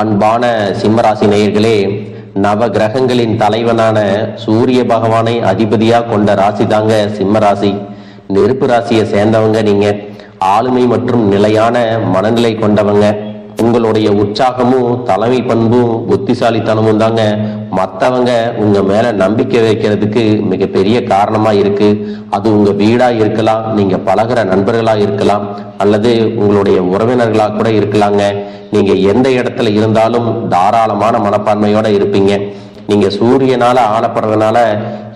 அன்பான சிம்மராசி நேயர்களே நவ கிரகங்களின் தலைவனான சூரிய பகவானை அதிபதியாக கொண்ட ராசி தாங்க சிம்ம ராசி நெருப்பு ராசியை சேர்ந்தவங்க நீங்க. ஆளுமை மற்றும் நிலையான மனநிலை கொண்டவங்க. உங்களுடைய உற்சாகமும் தலைமை பண்பும் புத்திசாலித்தனமும் தாங்க மற்றவங்க உங்க மேல நம்பிக்கை வைக்கிறதுக்கு மிகப்பெரிய காரணமா இருக்கு. அது உங்க வீடா இருக்கலாம் நீங்க பழகுற நண்பர்களா இருக்கலாம் அல்லது உங்களுடைய உறவினர்களா கூட இருக்கலாங்க. நீங்க எந்த இடத்துல இருந்தாலும் தாராளமான மனப்பான்மையோட இருப்பீங்க. நீங்க சூரியனால ஆளப்படுறதுனால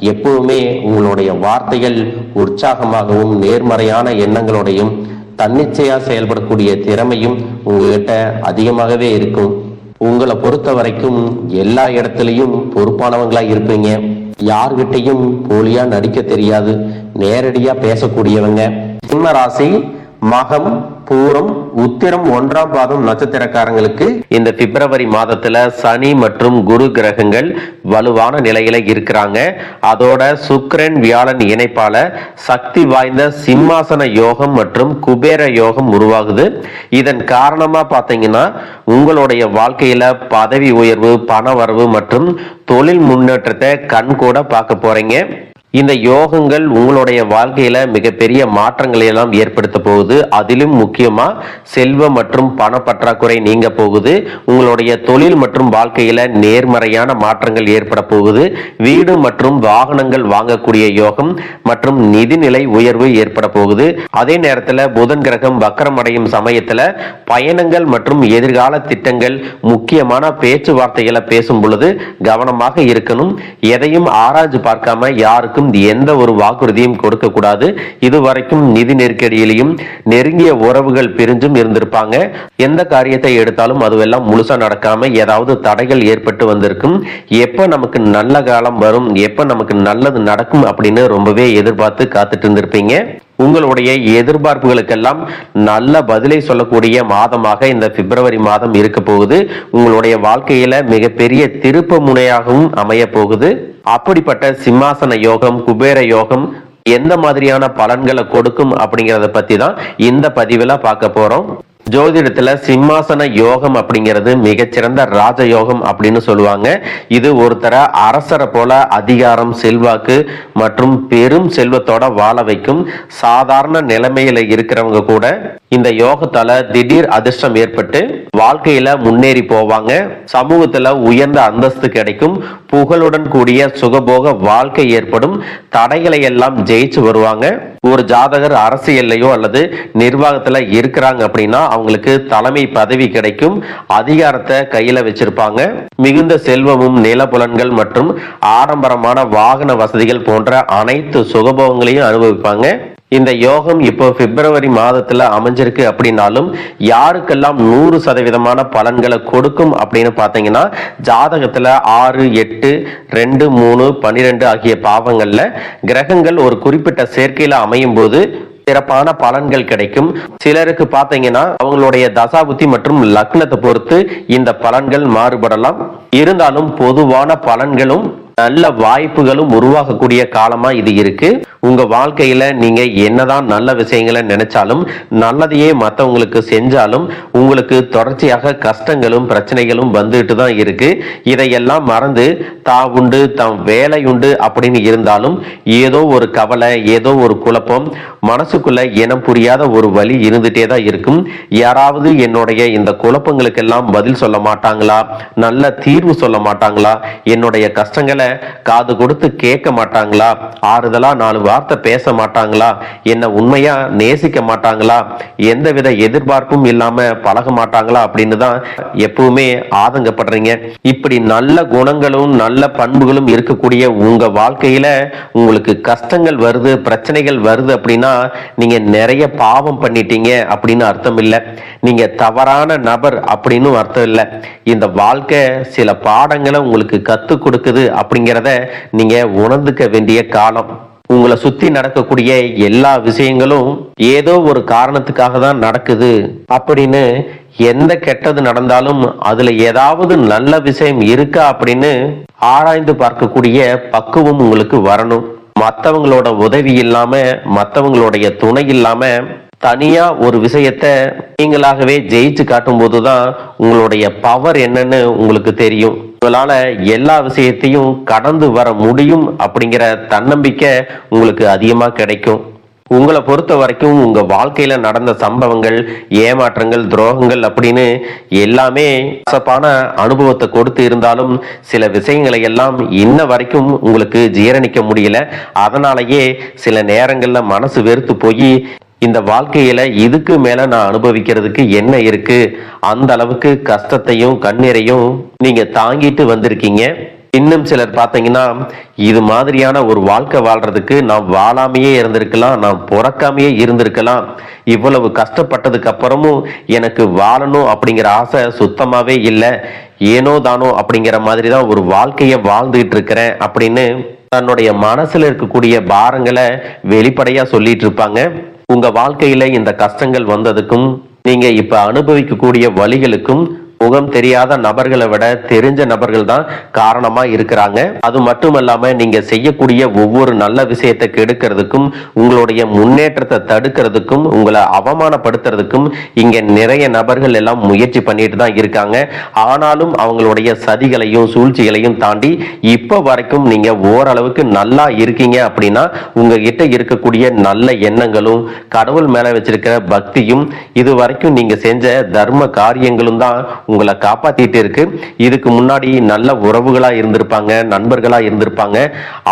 எப்பவுமே உங்களுடைய வார்த்தைகள் உற்சாகமாகவும் நேர்மறையான எண்ணங்களோடையும் தன்னிச்சையா செயல்படக்கூடிய திறமையும் உங்ககிட்ட அதிகமாகவே இருக்கும். உங்களை பொறுத்த வரைக்கும் எல்லா இடத்துலையும் பொறுப்பானவங்களா இருப்பீங்க. யார்கிட்டையும் போலியா நடிக்க தெரியாது. நேரடியா பேசக்கூடியவங்க. சிம்ம ராசி மகம் பூரம் உத்திரம் ஒன்றாம் பாதம் நட்சத்திரக்காரங்களுக்கு இந்த பிப்ரவரி மாதத்துல சனி மற்றும் குரு கிரகங்கள் வலுவான நிலையில இருக்கிறாங்க. அதோட சுக்கரன் வியாழன் இணைப்பால சக்தி வாய்ந்த சிம்மாசன யோகம் மற்றும் குபேர யோகம் உருவாகுது. இதன் காரணமா பாத்தீங்கன்னா உங்களுடைய வாழ்க்கையில பதவி உயர்வு பண வரவு மற்றும் தொழில் முன்னேற்றத்தை கண் கூட பார்க்க போறீங்க. இந்த யோகங்கள் உங்களுடைய வாழ்க்கையில மிகப்பெரிய மாற்றங்களை எல்லாம் ஏற்படுத்த போகுது. அதிலும் முக்கியமா செல்வ மற்றும் பண பற்றாக்குறை நீங்க போகுது. உங்களுடைய தொழில் மற்றும் வாழ்க்கையில நேர்மறையான மாற்றங்கள் ஏற்பட போகுது. வீடு மற்றும் வாகனங்கள் வாங்கக்கூடிய யோகம் மற்றும் நிதிநிலை உயர்வு ஏற்பட போகுது. அதே நேரத்துல புதன் கிரகம் வக்கரம் அடையும் சமயத்துல பயணங்கள் மற்றும் எதிர்கால திட்டங்கள் முக்கியமான பேச்சுவார்த்தைகளை பேசும் பொழுது கவனமாக இருக்கணும். எதையும் ஆராய்ச்சி பார்க்காம யாருக்கும் எந்த ஒரு வாக்குறுதியும் கொடுக்க கூடாது. இதுவரைக்கும் நிதி நெருக்கடியிலையும் நெருங்கிய உறவுகள் பிரிஞ்சும் இருந்திருப்பாங்க. எந்த காரியத்தை எடுத்தாலும் அதுவெல்லாம் முழுசா நடக்காம ஏதாவது தடைகள் ஏற்பட்டு வந்திருக்கும். எப்ப நமக்கு நல்ல காலம் வரும் எப்ப நமக்கு நல்லது நடக்கும் அப்படின்னு ரொம்பவே எதிர்பார்த்து காத்துட்டு இருந்திருப்பீங்க. உங்களுடைய எதிர்பார்ப்புகளுக்கெல்லாம் நல்ல பதிலை சொல்லக்கூடிய மாதமாக இந்த பிப்ரவரி மாதம் இருக்க போகுது. உங்களுடைய வாழ்க்கையில மிகப்பெரிய திருப்ப முனையாகவும் அமைய போகுது. அப்படிப்பட்ட சிம்மாசன யோகம் குபேர யோகம் எந்த மாதிரியான பலன்களை கொடுக்கும் அப்படிங்கறத பத்தி தான் இந்த பதிவுல பார்க்க போறோம். ஜோதிடத்துல சிம்மாசன யோகம் அப்படிங்கிறது மிகச்சிறந்த ராஜ யோகம் அப்படின்னு சொல்லுவாங்க. இது ஒருத்தரை அரசரை போல அதிகாரம் செல்வாக்கு மற்றும் பெரும் செல்வத்தோட வாழ வைக்கும் சாதாரண நிலைமையில இருக்கிறவங்க கூட இந்த யோகத்தால திடீர் அதிர்ஷ்டம் ஏற்பட்டு வாழ்க்கையில முன்னேறி போவாங்க. சமூகத்துல உயர்ந்த அந்தஸ்து கிடைக்கும். புகழுடன் கூடிய சுகபோக வாழ்க்கை ஏற்படும். தடைகளை எல்லாம் ஜெயிச்சு வருவாங்க. ஒரு ஜாதகர் அரசியல்லையோ அல்லது நிர்வாகத்துல இருக்கிறாங்க அப்படின்னா அவங்களுக்கு தலைமை பதவி கிடைக்கும். அதிகாரத்தை கையில வச்சிருப்பாங்க. மிகுந்த செல்வமும் நிலப்புலன்கள் மற்றும் ஆடம்பரமான வாகன வசதிகள் போன்ற அனைத்து சுகபோகங்களையும் அனுபவிப்பாங்க. இந்த யோகம் இப்போ பிப்ரவரி மாதத்துல அமைஞ்சிருக்கு அப்படின்னாலும் யாருக்கெல்லாம் நூறு சதவீதமான பலன்களை கொடுக்கும் அப்படின்னு பார்த்தீங்கன்னா ஜாதகத்துல ஆறு எட்டு ரெண்டு மூணு பன்னிரெண்டு ஆகிய பாவங்கள்ல கிரகங்கள் ஒரு குறிப்பிட்ட சேர்க்கையில அமையும் போது சிறப்பான பலன்கள் கிடைக்கும். சிலருக்கு பார்த்தீங்கன்னா அவங்களுடைய தசாபுத்தி மற்றும் லக்னத்தை பொறுத்து இந்த பலன்கள் மாறுபடலாம். இருந்தாலும் பொதுவான பலன்களும் நல்ல வாய்ப்புகளும் உருவாகக்கூடிய காலமா இது இருக்கு. உங்க வாழ்க்கையில நீங்க என்னதான் நல்ல விஷயங்களை நினைச்சாலும் நல்லதையே மற்றவங்களுக்கு செஞ்சாலும் உங்களுக்கு தொடர்ச்சியாக கஷ்டங்களும் பிரச்சனைகளும் வந்துட்டு தான் இருக்கு. இதையெல்லாம் மறந்து தா உண்டு தம் வேலை உண்டு அப்படின்னு இருந்தாலும் ஏதோ ஒரு கவலை ஏதோ ஒரு குழப்பம் மனசுக்குள்ள இனம் புரியாத ஒரு வழி இருந்துட்டே தான் இருக்கும். யாராவது என்னுடைய இந்த குழப்பங்களுக்கெல்லாம் பதில் சொல்ல மாட்டாங்களா? நல்ல தீர்வு சொல்ல மாட்டாங்களா? என்னுடைய கஷ்டங்களை காது கொடுத்து கேட்க மாட்டாங்களா? ஆறுதலா நாலு வார்த்தை பேச மாட்டாங்களா? என்ன உண்மையா நேசிக்க மாட்டாங்களா? எந்தவித எதிர்பார்ப்பும் இல்லாம பழக மாட்டாங்களா? அப்படின்னு தான் எப்பவுமே ஆதங்கப்படுறீங்க. இப்படி நல்ல குணங்களும் நல்ல பண்புகளும் இருக்கக்கூடிய உங்க வாழ்க்கையில உங்களுக்கு கஷ்டங்கள் வருது பிரச்சனைகள் வருது அப்படின்னா நீங்க நிறைய பாவம் பண்ணிட்டீங்க அப்படின்னு அர்த்தம் இல்லை. நீங்க தவறான நபர் அப்படின்னு அர்த்தம் இல்லை. இந்த வாழ்க்கை சில பாடங்களை உங்களுக்கு கத்து கொடுக்குது அப்படிங்கிறத நீங்க உணர்ந்துக்க வேண்டிய காலம். உங்களை சுத்தி நடக்கக்கூடிய எல்லா விஷயங்களும் ஏதோ ஒரு காரணத்துக்காக தான் நடக்குது. அப்படின்னு எந்த கெட்டது நடந்தாலும் அதுல ஏதாவது நல்ல விஷயம் இருக்கா அப்படின்னு ஆராய்ந்து பார்க்கக்கூடிய பக்குவம் உங்களுக்கு வரணும். மற்றவங்களோட உதவி இல்லாம மற்றவங்களுடைய துணை இல்லாம தனியா ஒரு விஷயத்த நீங்களாகவே ஜெயிச்சு காட்டும் போதுதான் உங்களுடைய பவர் என்னன்னு உங்களுக்கு தெரியும். உங்களால எல்லா விஷயத்தையும் கடந்து வர முடியும் அப்படிங்கிற தன்னம்பிக்கை உங்களுக்கு அதிகமா கிடைக்கும். உங்களை பொறுத்த வரைக்கும் உங்க வாழ்க்கையில நடந்த சம்பவங்கள் ஏமாற்றங்கள் துரோகங்கள் அப்படின்னு எல்லாமே கசப்பான அனுபவத்தை கொடுத்து இருந்தாலும் சில விஷயங்களை எல்லாம் இன்ன வரைக்கும் உங்களுக்கு ஜீரணிக்க முடியல. அதனாலயே சில நேரங்கள்ல மனசு வெறுத்து போய் இந்த வாழ்க்கையில இதுக்கு மேல நான் அனுபவிக்கிறதுக்கு என்ன இருக்கு? அந்த அளவுக்கு கஷ்டத்தையும் கண்ணீரையும் நீங்க தாங்கிட்டு வந்திருக்கீங்க. இன்னும் சிலர் பார்த்தீங்கன்னா இது மாதிரியான ஒரு வாழ்க்கை வாழ்றதுக்கு நான் வாழாமையே இருந்திருக்கலாம் நான் பிறக்காமையே இருந்திருக்கலாம். இவ்வளவு கஷ்டப்பட்டதுக்கு அப்புறமும் எனக்கு வாழணும் அப்படிங்கிற ஆசை சுத்தமாவே இல்லை. ஏனோ தானோ அப்படிங்கிற மாதிரி தான் ஒரு வாழ்க்கையை வாழ்ந்துகிட்டு இருக்கிறேன் அப்படின்னு தன்னுடைய மனசுல இருக்கக்கூடிய பாரங்களை வெளிப்படையா சொல்லிட்டு இருப்பாங்க. உங்க வாழ்க்கையில இந்த கஷ்டங்கள் வந்ததுக்கும் நீங்க இப்ப அனுபவிக்கக்கூடிய வழிகளுக்கும் முகம் தெரியாத நபர்களை விட தெரிஞ்ச நபர்கள் தான் காரணமா இருக்கிறாங்க. அது மட்டுமல்லாம நீங்க செய்யக்கூடிய ஒவ்வொரு நல்ல விஷயத்தை கெடுக்கிறதுக்கும் உங்களுடைய முன்னேற்றத்தை தடுக்கிறதுக்கும் உங்களை அவமானப்படுத்துறதுக்கும் இங்க நிறைய நபர்கள் எல்லாம் முயற்சி பண்ணிட்டு தான் இருக்காங்க. ஆனாலும் அவங்களுடைய சதிகளையும் சூழ்ச்சிகளையும் தாண்டி இப்ப வரைக்கும் நீங்க ஓரளவுக்கு நல்லா இருக்கீங்க அப்படின்னா உங்ககிட்ட இருக்கக்கூடிய நல்ல எண்ணங்களும் கடவுள் மேல வச்சிருக்கிற பக்தியும் இது வரைக்கும் நீங்க செஞ்ச தர்ம காரியங்களும் தான் உங்களை காப்பாத்திட்டு இருக்கு. இதுக்கு முன்னாடி நல்ல உறவுகளா இருந்திருப்பாங்க நண்பர்களா இருந்திருப்பாங்க.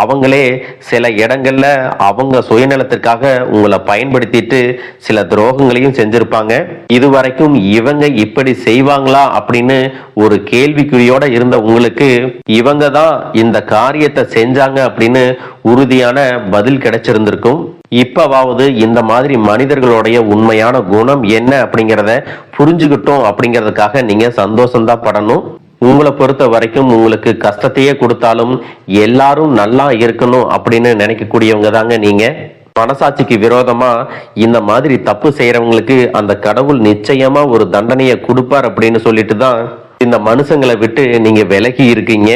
அவங்களே சில இடங்கள்ல அவங்க சுயநலத்திற்காக உங்களை பயன்படுத்திட்டு சில துரோகங்களையும் செஞ்சிருப்பாங்க. இதுவரைக்கும் இவங்க இப்படி செய்வாங்களா அப்படின்னு ஒரு கேள்விக்குறியோட இருந்த உங்களுக்கு இவங்க தான் இந்த காரியத்தை செஞ்சாங்க அப்படின்னு உறுதியான பதில் கிடைச்சிருந்திருக்கும். இப்பவாவது இந்த மாதிரி மனிதர்களுடைய உண்மையான குணம் என்ன அப்படிங்கிறத புரிஞ்சுக்கிட்டோம் அப்படிங்கிறதுக்காக நீங்க சந்தோஷம்தான் படணும். உங்களை பொறுத்த வரைக்கும் உங்களுக்கு கஷ்டத்தையே கொடுத்தாலும் எல்லாரும் நல்லா இருக்கணும் அப்படின்னு நினைக்கக்கூடியவங்க தாங்க நீங்க. மனசாட்சிக்கு விரோதமா இந்த மாதிரி தப்பு செய்யறவங்களுக்கு அந்த கடவுள் நிச்சயமா ஒரு தண்டனையை கொடுப்பார் அப்படின்னு சொல்லிட்டு தான் இந்த மனுஷங்களை விட்டு நீங்க விலகி இருக்கீங்க.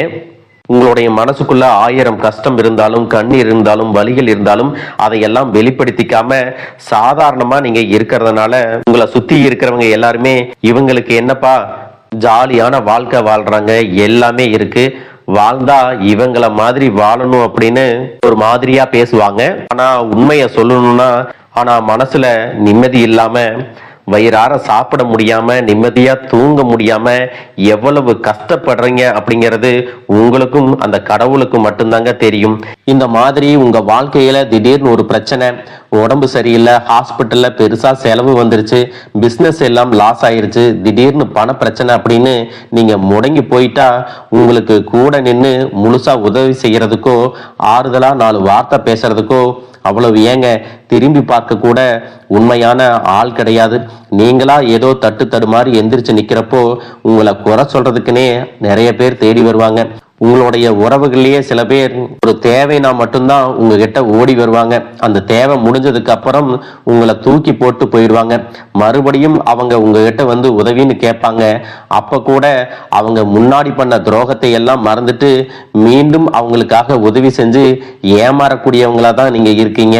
உங்களுடைய மனசுக்குள்ள ஆயிரம் கஷ்டம் இருந்தாலும் கண்ணீர் இருந்தாலும் வலிகள் இருந்தாலும் அதையெல்லாம் வெளிப்படுத்திக்காம சாதாரணமா நீங்க இருக்கிறதுனால உங்களை சுத்தி இருக்கிறவங்க எல்லாருமே இவங்களுக்கு என்னப்பா ஜாலியான வாழ்க்கை வாழ்றாங்க எல்லாமே இருக்கு. வாழ்ந்தா இவங்கள மாதிரி வாழணும் அப்படின்னு ஒரு மாதிரியா பேசுவாங்க. ஆனா உண்மைய சொல்லணும்னா ஆனா மனசுல நிம்மதி இல்லாம வயிறார சாப்பிட முடியாம நிம்மதியா தூங்க முடியாம எவ்வளவு கஷ்டப்படுறீங்க அப்படிங்கிறது உங்களுக்கும் அந்த கடவுளுக்கும் மட்டும்தாங்க தெரியும். இந்த மாதிரி உங்க வாழ்க்கையில திடீர்னு ஒரு பிரச்சனை உடம்பு சரியில்லை ஹாஸ்பிட்டல்ல பெருசா செலவு வந்துருச்சு பிசினஸ் எல்லாம் லாஸ் ஆயிருச்சு திடீர்னு பண பிரச்சனை அப்படின்னு நீங்க முடங்கி போயிட்டா உங்களுக்கு கூட நின்று முழுசா உதவி செய்யறதுக்கோ ஆறுதலா நாலு வார்த்தை பேசுறதுக்கோ அவ்வளவு ஏங்க திரும்பி பார்க்க கூட உண்மையான ஆள் கிடையாது. நீங்களா ஏதோ தட்டு தடுமாறி எந்திரிச்சு நிக்கிறப்போ உங்களை குறை சொல்றதுக்குன்னே நிறைய பேர் தேடி வருவாங்க. உங்களுடைய உறவுகள்லயே சில பேர் ஒரு தேவைனா மட்டும்தான் உங்ககிட்ட ஓடி வருவாங்க. அந்த தேவை முடிஞ்சதுக்கு அப்புறம் உங்களை தூக்கி போட்டு போயிடுவாங்க. மறுபடியும் அவங்க உங்ககிட்ட வந்து உதவின்னு கேட்பாங்க. அப்ப கூட அவங்க முன்னாடி பண்ண துரோகத்தை எல்லாம் மறந்துட்டு மீண்டும் அவங்களுக்காக உதவி செஞ்சு ஏமாறக்கூடியவங்களா தான் நீங்க இருக்கீங்க.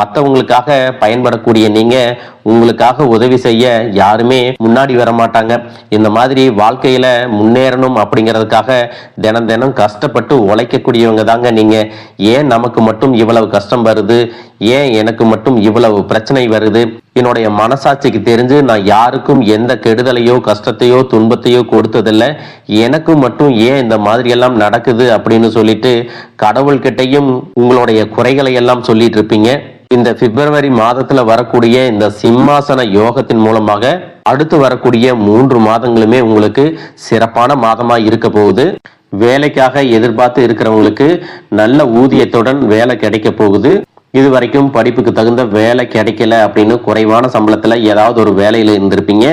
மற்றவங்களுக்காக பயன்படக்கூடிய நீங்க உங்களுக்காக உதவி செய்ய யாருமே முன்னாடி வர மாட்டாங்க இந்த மாதிரி வாழ்க்கையில முன்னேறணும் அப்படிங்கிறதுக்காக தினம் தினம் கஷ்டப்பட்டு உழைக்கக்கூடியவங்க தாங்க நீங்க. ஏன் நமக்கு மட்டும் இவ்வளவு கஷ்டம் வருது? ஏன் எனக்கு மட்டும் இவ்வளவு பிரச்சனை வருது? என்னுடைய மனசாட்சிக்கு தெரிஞ்சு நான் யாருக்கும் எந்த கெடுதலையோ கஷ்டத்தையோ துன்பத்தையோ கொடுத்ததில்ல. எனக்கு மட்டும் ஏன் இந்த மாதிரி எல்லாம் நடக்குது அப்படின்னு சொல்லிட்டு கடவுள்கிட்டையும் உங்களுடைய குறைகளை எல்லாம் சொல்லிட்டு இருப்பீங்க. இந்த பிப்ரவரி மாதத்துல வரக்கூடிய இந்த சிம்மாசன யோகத்தின் மூலமாக அடுத்து வரக்கூடிய மூன்று மாதங்களுமே உங்களுக்கு சிறப்பான மாதமா இருக்க போகுது. வேலைக்காக எதிர்பார்த்து இருக்கிறவங்களுக்கு நல்ல ஊதியத்துடன் வேலை கிடைக்க போகுது. இது வரைக்கும் படிப்புக்கு தகுந்த வேலை கிடைக்கல அப்படின்னு குறைவான சம்பளத்துல ஏதாவது ஒரு வேலையில இருந்திருப்பீங்க.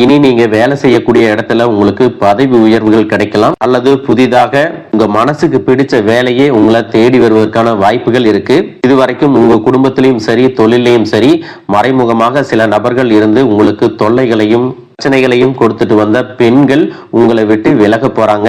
இனி நீங்க வேலை செய்யக்கூடிய இடத்துல உங்களுக்கு பதவி உயர்வுகள் கிடைக்கலாம் அல்லது புதிதாக உங்க மனசுக்கு பிடிச்ச வேலையே உங்களை தேடி வருவதற்கான வாய்ப்புகள் இருக்கு. இது வரைக்கும் உங்க குடும்பத்திலையும் சரி தொழிலையும் சரி மறைமுகமாக சில நபர்கள் இருந்து உங்களுக்கு தொல்லைகளையும் பிரச்சனைகளையும் கொடுத்துட்டு வந்த பெண்கள் உங்களை விட்டு விலக போறாங்க.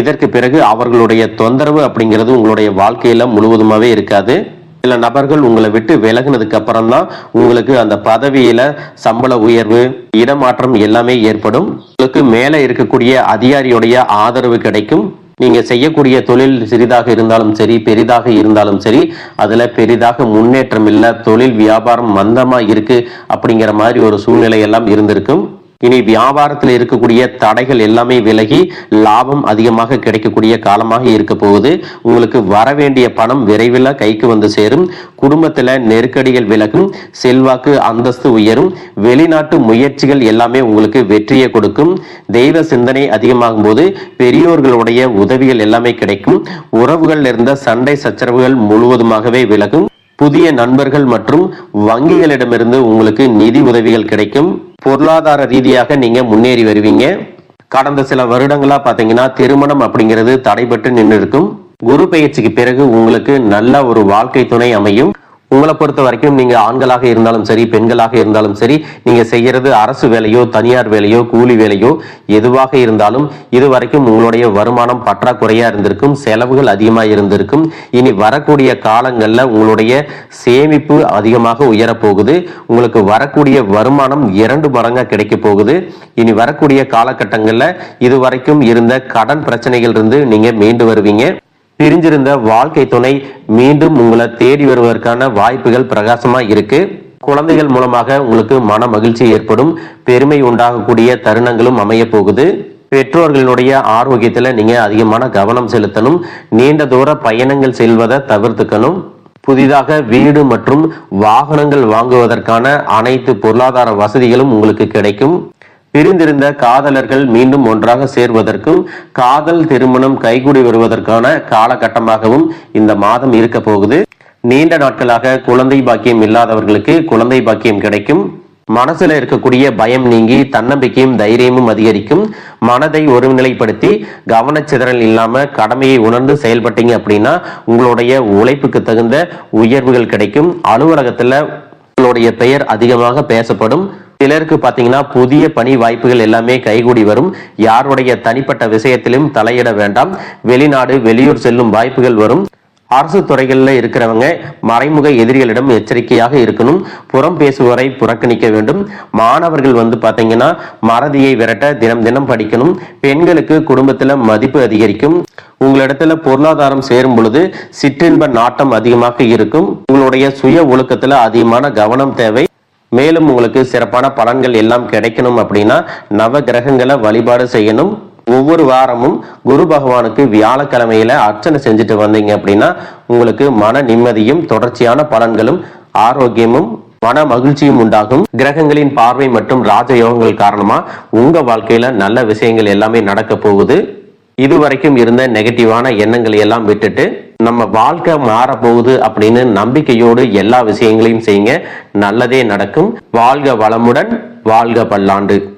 இதற்கு பிறகு அவர்களுடைய தொந்தரவு அப்படிங்கிறது உங்களுடைய வாழ்க்கையில முழுவதுமாவே இருக்காது. சில நபர்கள் உங்களை விட்டு விலகினதுக்கு அப்புறம் தான் உங்களுக்கு அந்த பதவியில சம்பள உயர்வு இடமாற்றம் எல்லாமே ஏற்படும். உங்களுக்கு மேலே இருக்கக்கூடிய அதிகாரியுடைய ஆதரவு கிடைக்கும். நீங்க செய்யக்கூடிய தொழில் சிறிதாக இருந்தாலும் சரி பெரிதாக இருந்தாலும் சரி அதுல பெரிதாக முன்னேற்றம் இல்ல தொழில் வியாபாரம் மந்தமா இருக்கு அப்படிங்கிற மாதிரி ஒரு சூழ்நிலை எல்லாம் இருந்திருக்கும். இனி வியாபாரத்தில் இருக்கக்கூடிய தடைகள் எல்லாமே விலகி லாபம் அதிகமாக கிடைக்கக்கூடிய காலமாக இருக்க போகுது. உங்களுக்கு வர வேண்டிய பணம் விரைவில் கைக்கு வந்து சேரும். குடும்பத்தில் நெருக்கடிகள் விலகும். செல்வாக்கு அந்தஸ்து உயரும். வெளிநாட்டு முயற்சிகள் எல்லாமே உங்களுக்கு வெற்றியை கொடுக்கும். தெய்வ சிந்தனை அதிகமாகும் போது பெரியோர்களுடைய உதவிகள் எல்லாமே கிடைக்கும். உறவுகள் இருந்த சண்டை சச்சரவுகள் முழுவதுமாகவே விலகும். புதிய நண்பர்கள் மற்றும் வங்கிகளிடமிருந்து உங்களுக்கு நிதி உதவிகள் கிடைக்கும். பொருளாதார ரீதியாக நீங்க முன்னேறி வருவீங்க. கடந்த சில வருடங்களா பாத்தீங்கன்னா திருமணம் அப்படிங்கிறது தடைபட்டு நின்று இருக்கும் குரு பயிற்சிக்கு பிறகு உங்களுக்கு நல்ல ஒரு வாழ்க்கை துணை அமையும். உங்களை பொறுத்த வரைக்கும் நீங்க ஆண்களாக இருந்தாலும் சரி பெண்களாக இருந்தாலும் சரி நீங்க செய்யறது அரசு வேலையோ தனியார் வேலையோ கூலி வேலையோ எதுவாக இருந்தாலும் இது வரைக்கும் உங்களுடைய வருமானம் பற்றாக்குறையா இருந்திருக்கும் செலவுகள் அதிகமா இருந்திருக்கும். இனி வரக்கூடிய காலங்கள்ல உங்களுடைய சேமிப்பு அதிகமாக உயரப்போகுது. உங்களுக்கு வரக்கூடிய வருமானம் இரண்டு மடங்கா கிடைக்க போகுது. இனி வரக்கூடிய காலகட்டங்கள்ல இதுவரைக்கும் இருந்த கடன் பிரச்சனைகள் இருந்து நீங்க மீண்டு வருவீங்க. பிரிஞ்சிருந்த வாழ்க்கை துணை மீண்டும் உங்களை தேடி வருவதற்கான வாய்ப்புகள் பிரகாசமா இருக்கு. குழந்தைகள் மூலமாக உங்களுக்கு மன மகிழ்ச்சி ஏற்படும். பெருமை உண்டாகக்கூடிய தருணங்களும் அமைய போகுது. பெற்றோர்களுடைய ஆரோக்கியத்துல நீங்க அதிகமான கவனம் செலுத்தணும். நீண்ட தூர பயணங்கள் செல்வதை தவிர்த்துக்கணும். புதிதாக வீடு மற்றும் வாகனங்கள் வாங்குவதற்கான அனைத்து பொருளாதார வசதிகளும் உங்களுக்கு கிடைக்கும். பிரிந்திருந்த காதலர்கள் மீண்டும் ஒன்றாக சேர்வதற்கும் காதல் திருமணம் கைகூடி வருவதற்கான காலகட்டமாகவும் இந்த மாதம் இருக்க போகுது. நீண்ட நாட்களாக குழந்தை பாக்கியம் இல்லாதவர்களுக்கு குழந்தை பாக்கியம் கிடைக்கும். மனசுல இருக்கக்கூடிய பயம் நீங்கி தன்னம்பிக்கையும் தைரியமும் அதிகரிக்கும். மனதை ஒருநிலைப்படுத்தி கவனச்சிதறல் இல்லாம கடமையை உணர்ந்து செயல்பட்டீங்க அப்படின்னா உங்களுடைய உழைப்புக்கு தகுந்த உயர்வுகள் கிடைக்கும். அலுவலகத்துல உங்களுடைய பெயர் அதிகமாக பேசப்படும். சிலருக்கு பாத்தீங்கன்னா புதிய பணி வாய்ப்புகள் எல்லாமே கைகூடி வரும். யாருடைய தனிப்பட்ட விஷயத்திலும் தலையிட வேண்டாம். வெளிநாடு வெளியூர் செல்லும் வாய்ப்புகள் வரும். அரசு துறைகளில் இருக்கிறவங்க மறைமுக எதிரிகளிடம் எச்சரிக்கையாக இருக்கணும். புறம் பேசுவோரை புறக்கணிக்க வேண்டும். மாணவர்கள் வந்து பாத்தீங்கன்னா மறதியை விரட்ட தினம் தினம் படிக்கணும். பெண்களுக்கு குடும்பத்துல மதிப்பு அதிகரிக்கும். உங்களிடத்துல பொருளாதாரம் சேரும் பொழுது சிற்றின்ப நாட்டம் அதிகமாக இருக்கும். உங்களுடைய சுய ஒழுக்கத்துல அதிகமான கவனம் தேவை. மேலும் உங்களுக்கு சிறப்பான பலன்கள் எல்லாம் கிடைக்கணும் அப்படின்னா நவ கிரகங்களை வழிபாடு செய்யணும். ஒவ்வொரு வாரமும் குரு பகவானுக்கு வியாழக்கிழமையில அர்ச்சனை செஞ்சுட்டு வந்தீங்க அப்படின்னா உங்களுக்கு மன நிம்மதியும் தொடர்ச்சியான பலன்களும் ஆரோக்கியமும் மன மகிழ்ச்சியும் உண்டாகும். கிரகங்களின் பார்வை மற்றும் ராஜயோகங்கள் காரணமா உங்க வாழ்க்கையில நல்ல விஷயங்கள் எல்லாமே நடக்க போகுது. இதுவரைக்கும் இருந்த நெகட்டிவான எண்ணங்களை எல்லாம் விட்டுட்டு நம்ம வாழ்க்கை மாற போகுது அப்படின்னு நம்பிக்கையோடு எல்லா விஷயங்களையும் செய்யுங்க. நல்லதே நடக்கும். வாழ்க வளமுடன் வாழ்க பல்லாண்டு.